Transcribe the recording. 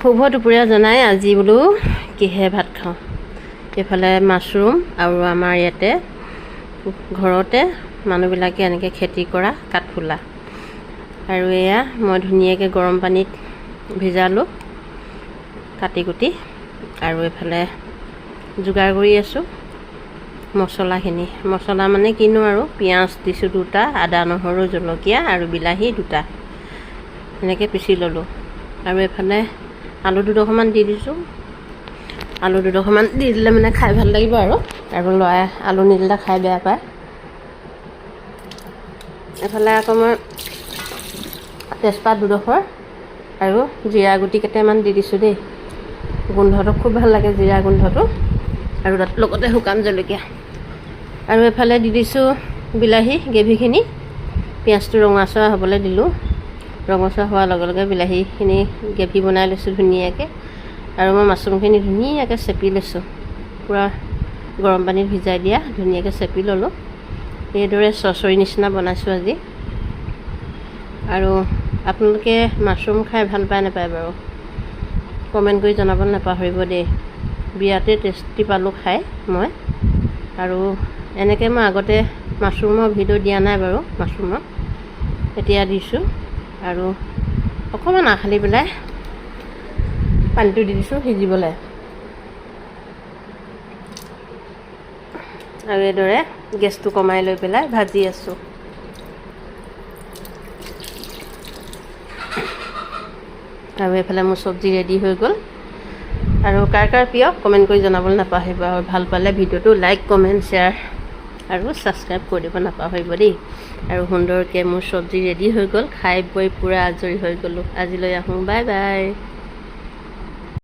শুভ দুপৰীয়া জনাই আজি বোলো কিহে ভাত খাওঁ। এইফালে মাছৰুম আৰু আমাৰ ইয়াতে ঘৰতে মানুহবিলাকে এনেকৈ খেতি কৰা কাঠফুলা। আৰু এয়া মই ধুনীয়াকৈ গৰম পানীত ভিজালোঁ কাটি কুটি আৰু এইফালে যোগাৰ কৰি আছোঁ মছলাখিনি। মছলা মানে কিনো আৰু পিঁয়াজ দিছোঁ দুটা আদা নহৰু জলকীয়া আৰু বিলাহী দুটা। এনেকৈ পিচি ল'লোঁ। আৰু এইফালে আলু দুডোখৰমান দি দিছোঁ। আলু দুডোখৰমান দি দিলে মানে খাই ভাল লাগিব আৰু। আৰু ল'ৰাই আলু নিদিলে খাই বেয়া পায়। এইফালে আকৌ মই তেজপাত দুডোখৰ আৰু জিৰা গুটি কেইটামান দি দিছোঁ দেই। গোন্ধটো খুব ভাল লাগে জিৰা গোন্ধটো। আৰু তাত লগতে শুকান জলকীয়া। আৰু এইফালে দি দিছোঁ বিলাহী গ্ৰেভিখিনি। পিঁয়াজটো ৰঙচুৱা হ'বলৈ দিলোঁ। ৰঙচুৱা হোৱাৰ লগে লগে বিলাহীখিনি গ্ৰেভি বনাই লৈছোঁ ধুনীয়াকৈ। আৰু মই মাছৰুমখিনি ধুনীয়াকৈ চেপি লৈছোঁ। পূৰা গৰম পানীত ভিজাই দিয়া ধুনীয়াকৈ চেপি ল'লোঁ। এইদৰে চচৰি নিচিনা বনাইছোঁ আজি। আৰু আপোনালোকে মাছৰুম খাই ভাল পায় নাপায় বাৰু? কমেণ্ট কৰি জনাব নাপাহৰিব দেই। বিৰাটেই টেষ্টি পালোঁ খাই মই। আৰু এনেকৈ মই আগতে মাছৰুমৰ ভিডিঅ' দিয়া নাই বাৰু মাছৰুমৰ এতিয়া দিছোঁ। আৰু অকণমান আখালি পেলাই পানীটো দি দিছোঁ সিজিবলৈ। আৰু এইদৰে গেছটো কমাই লৈ পেলাই ভাজি আছোঁ। আৰু এইফালে মোৰ চব্জি ৰেডি হৈ গ'ল। আৰু কাৰ কাৰ প্ৰিয় কমেণ্ট কৰি জনাবলৈ নাপাহৰিব আৰু ভাল পালে ভিডিঅ'টো লাইক কমেণ্ট শ্বেয়াৰ আৰু ছাবস্ক্ৰাইব কৰি দিব নাপাহৰিব দেই। আৰু সুন্দৰকৈ মোৰ চব্জি ৰেডি হৈ গ'ল খাই বৈ পূৰা আজৰি হৈ গ'লোঁ। আজিলৈ আহোঁ বাই বাই